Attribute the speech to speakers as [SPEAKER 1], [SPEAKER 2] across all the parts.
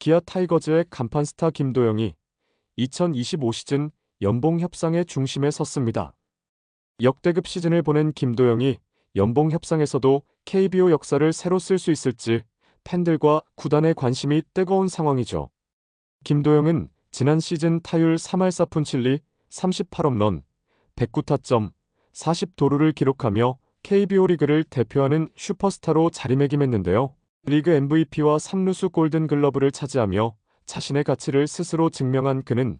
[SPEAKER 1] 기아 타이거즈의 간판 스타 김도영이 2025 시즌 연봉 협상의 중심에 섰습니다. 역대급 시즌을 보낸 김도영이 연봉 협상에서도 KBO 역사를 새로 쓸 수 있을지 팬들과 구단의 관심이 뜨거운 상황이죠. 김도영은 지난 시즌 타율 3할 4푼 7리 38홈런 109타점 40도루를 기록하며 KBO 리그를 대표하는 슈퍼스타로 자리매김했는데요. 리그 MVP와 3루수 골든글러브를 차지하며 자신의 가치를 스스로 증명한 그는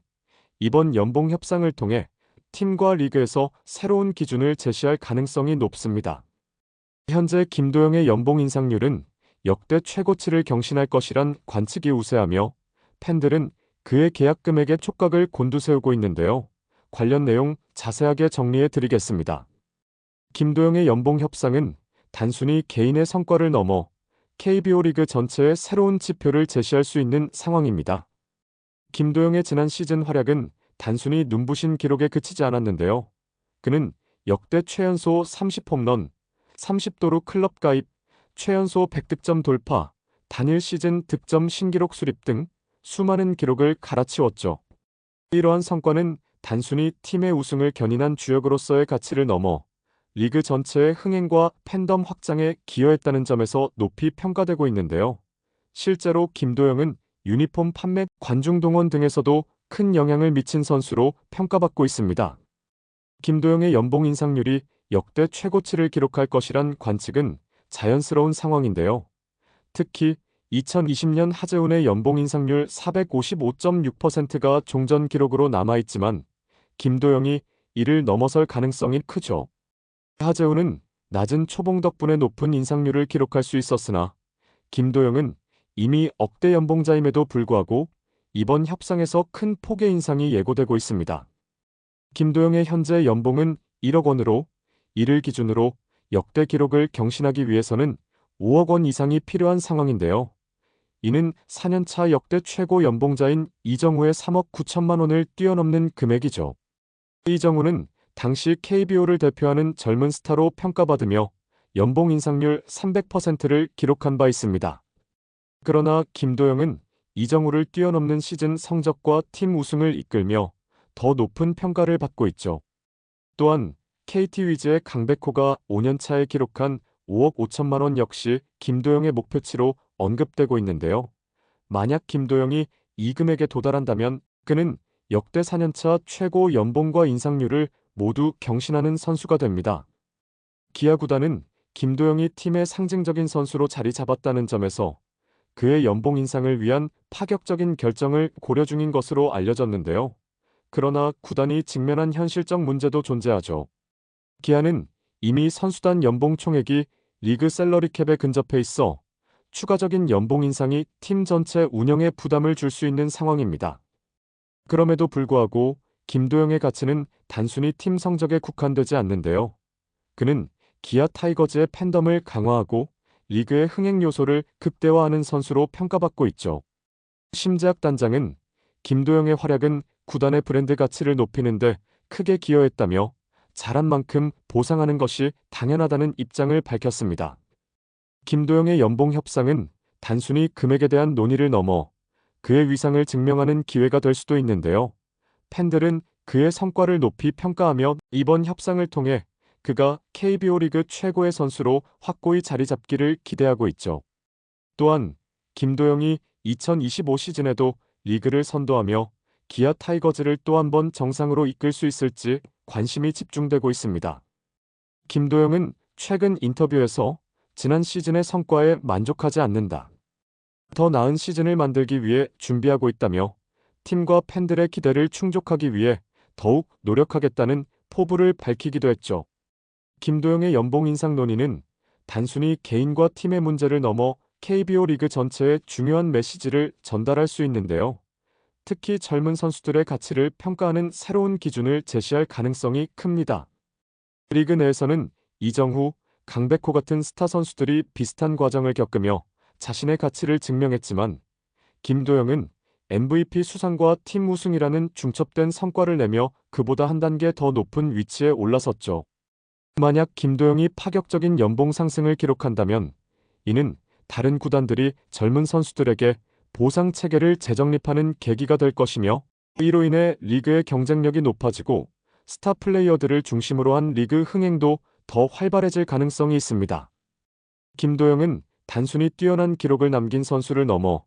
[SPEAKER 1] 이번 연봉 협상을 통해 팀과 리그에서 새로운 기준을 제시할 가능성이 높습니다. 현재 김도영의 연봉 인상률은 역대 최고치를 경신할 것이란 관측이 우세하며 팬들은 그의 계약 금액에 촉각을 곤두세우고 있는데요. 관련 내용 자세하게 정리해 드리겠습니다. 김도영의 연봉 협상은 단순히 개인의 성과를 넘어 KBO 리그 전체의 새로운 지표를 제시할 수 있는 상황입니다. 김도영의 지난 시즌 활약은 단순히 눈부신 기록에 그치지 않았는데요. 그는 역대 최연소 30홈런, 30도루 클럽 가입, 최연소 100득점 돌파, 단일 시즌 득점 신기록 수립 등 수많은 기록을 갈아치웠죠. 이러한 성과는 단순히 팀의 우승을 견인한 주역으로서의 가치를 넘어 리그 전체의 흥행과 팬덤 확장에 기여했다는 점에서 높이 평가되고 있는데요. 실제로 김도영은 유니폼 판매, 관중 동원 등에서도 큰 영향을 미친 선수로 평가받고 있습니다. 김도영의 연봉 인상률이 역대 최고치를 기록할 것이란 관측은 자연스러운 상황인데요. 특히 2020년 하재훈의 연봉 인상률 455.6%가 종전 기록으로 남아있지만 김도영이 이를 넘어설 가능성이 크죠. 하재훈은 낮은 초봉 덕분에 높은 인상률을 기록할 수 있었으나 김도영은 이미 억대 연봉자임에도 불구하고 이번 협상에서 큰 폭의 인상이 예고되고 있습니다. 김도영의 현재 연봉은 1억 원으로 이를 기준으로 역대 기록을 경신하기 위해서는 5억 원 이상이 필요한 상황인데요. 이는 4년차 역대 최고 연봉자인 이정우의 3억 9천만 원을 뛰어넘는 금액이죠. 이정우는 당시 KBO를 대표하는 젊은 스타로 평가받으며 연봉 인상률 300%를 기록한 바 있습니다. 그러나 김도영은 이정우를 뛰어넘는 시즌 성적과 팀 우승을 이끌며 더 높은 평가를 받고 있죠. 또한 KT 위즈의 강백호가 5년차에 기록한 5억 5천만 원 역시 김도영의 목표치로 언급되고 있는데요. 만약 김도영이 이 금액에 도달한다면 그는 역대 4년차 최고 연봉과 인상률을 모두 경신하는 선수가 됩니다. 기아 구단은 김도영이 팀의 상징적인 선수로 자리 잡았다는 점에서 그의 연봉 인상을 위한 파격적인 결정을 고려 중인 것으로 알려졌는데요. 그러나 구단이 직면한 현실적 문제도 존재하죠. 기아는 이미 선수단 연봉 총액이 리그 셀러리 캡에 근접해 있어 추가적인 연봉 인상이 팀 전체 운영에 부담을 줄 수 있는 상황입니다. 그럼에도 불구하고 김도영의 가치는 단순히 팀 성적에 국한되지 않는데요. 그는 기아 타이거즈의 팬덤을 강화하고 리그의 흥행 요소를 극대화하는 선수로 평가받고 있죠. 심재학 단장은 김도영의 활약은 구단의 브랜드 가치를 높이는데 크게 기여했다며 잘한 만큼 보상하는 것이 당연하다는 입장을 밝혔습니다. 김도영의 연봉 협상은 단순히 금액에 대한 논의를 넘어 그의 위상을 증명하는 기회가 될 수도 있는데요. 팬들은 그의 성과를 높이 평가하며 이번 협상을 통해 그가 KBO 리그 최고의 선수로 확고히 자리 잡기를 기대하고 있죠. 또한 김도영이 2025 시즌에도 리그를 선도하며 기아 타이거즈를 또 한 번 정상으로 이끌 수 있을지 관심이 집중되고 있습니다. 김도영은 최근 인터뷰에서 지난 시즌의 성과에 만족하지 않는다. 더 나은 시즌을 만들기 위해 준비하고 있다며 팀과 팬들의 기대를 충족하기 위해 더욱 노력하겠다는 포부를 밝히기도 했죠. 김도영의 연봉 인상 논의는 단순히 개인과 팀의 문제를 넘어 KBO 리그 전체에 중요한 메시지를 전달할 수 있는데요. 특히 젊은 선수들의 가치를 평가하는 새로운 기준을 제시할 가능성이 큽니다. 리그 내에서는 이정후, 강백호 같은 스타 선수들이 비슷한 과정을 겪으며 자신의 가치를 증명했지만 김도영은 MVP 수상과 팀 우승이라는 중첩된 성과를 내며 그보다 한 단계 더 높은 위치에 올라섰죠. 만약 김도영이 파격적인 연봉 상승을 기록한다면 이는 다른 구단들이 젊은 선수들에게 보상 체계를 재정립하는 계기가 될 것이며 이로 인해 리그의 경쟁력이 높아지고 스타 플레이어들을 중심으로 한 리그 흥행도 더 활발해질 가능성이 있습니다. 김도영은 단순히 뛰어난 기록을 남긴 선수를 넘어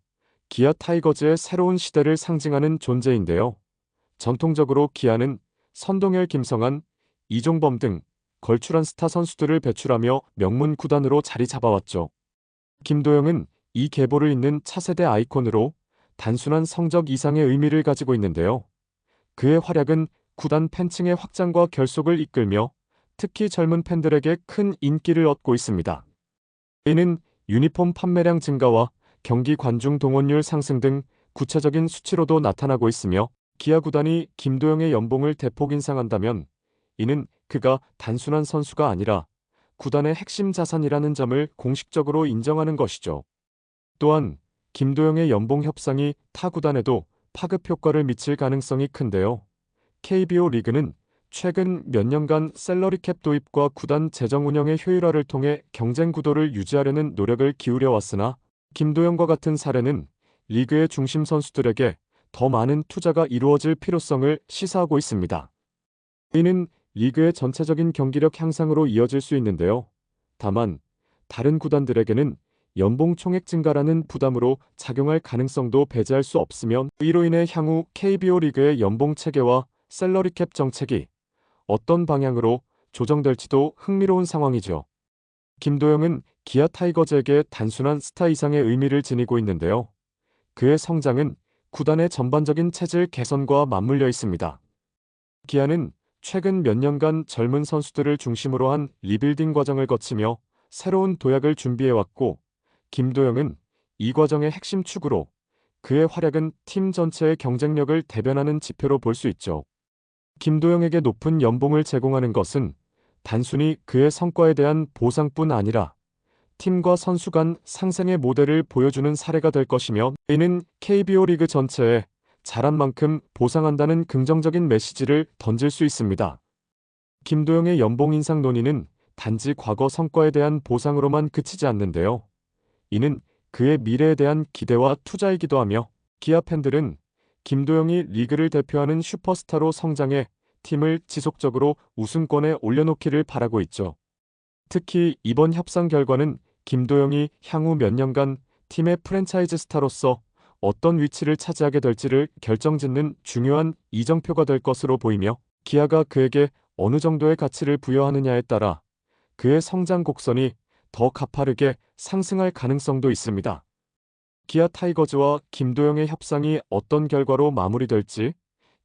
[SPEAKER 1] 기아 타이거즈의 새로운 시대를 상징하는 존재인데요. 전통적으로 기아는 선동열, 김성한, 이종범 등 걸출한 스타 선수들을 배출하며 명문 구단으로 자리 잡아왔죠. 김도영은 이 계보를 잇는 차세대 아이콘으로 단순한 성적 이상의 의미를 가지고 있는데요. 그의 활약은 구단 팬층의 확장과 결속을 이끌며 특히 젊은 팬들에게 큰 인기를 얻고 있습니다. 이는 유니폼 판매량 증가와 경기 관중 동원율 상승 등 구체적인 수치로도 나타나고 있으며 기아 구단이 김도영의 연봉을 대폭 인상한다면 이는 그가 단순한 선수가 아니라 구단의 핵심 자산이라는 점을 공식적으로 인정하는 것이죠. 또한 김도영의 연봉 협상이 타 구단에도 파급 효과를 미칠 가능성이 큰데요. KBO 리그는 최근 몇 년간 셀러리 캡 도입과 구단 재정 운영의 효율화를 통해 경쟁 구도를 유지하려는 노력을 기울여 왔으나 김도영과 같은 사례는 리그의 중심 선수들에게 더 많은 투자가 이루어질 필요성을 시사하고 있습니다. 이는 리그의 전체적인 경기력 향상으로 이어질 수 있는데요. 다만 다른 구단들에게는 연봉 총액 증가라는 부담으로 작용할 가능성도 배제할 수 없으면 이로 인해 향후 KBO 리그의 연봉 체계와 셀러리 캡 정책이 어떤 방향으로 조정될지도 흥미로운 상황이죠. 김도영은 기아 타이거즈에게 단순한 스타 이상의 의미를 지니고 있는데요. 그의 성장은 구단의 전반적인 체질 개선과 맞물려 있습니다. 기아는 최근 몇 년간 젊은 선수들을 중심으로 한 리빌딩 과정을 거치며 새로운 도약을 준비해왔고 김도영은 이 과정의 핵심 축으로 그의 활약은 팀 전체의 경쟁력을 대변하는 지표로 볼 수 있죠. 김도영에게 높은 연봉을 제공하는 것은 단순히 그의 성과에 대한 보상뿐 아니라 팀과 선수 간 상생의 모델을 보여주는 사례가 될 것이며 이는 KBO 리그 전체에 잘한 만큼 보상한다는 긍정적인 메시지를 던질 수 있습니다. 김도영의 연봉 인상 논의는 단지 과거 성과에 대한 보상으로만 그치지 않는데요. 이는 그의 미래에 대한 기대와 투자이기도 하며 기아 팬들은 김도영이 리그를 대표하는 슈퍼스타로 성장해 팀을 지속적으로 우승권에 올려놓기를 바라고 있죠. 특히 이번 협상 결과는 김도영이 향후 몇 년간 팀의 프랜차이즈 스타로서 어떤 위치를 차지하게 될지를 결정짓는 중요한 이정표가 될 것으로 보이며 기아가 그에게 어느 정도의 가치를 부여하느냐에 따라 그의 성장 곡선이 더 가파르게 상승할 가능성도 있습니다. 기아 타이거즈와 김도영의 협상이 어떤 결과로 마무리될지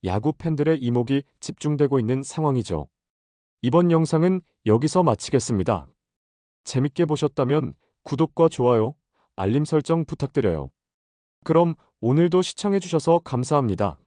[SPEAKER 1] 야구 팬들의 이목이 집중되고 있는 상황이죠. 이번 영상은 여기서 마치겠습니다. 재밌게 보셨다면 구독과 좋아요, 알림 설정 부탁드려요. 그럼 오늘도 시청해주셔서 감사합니다.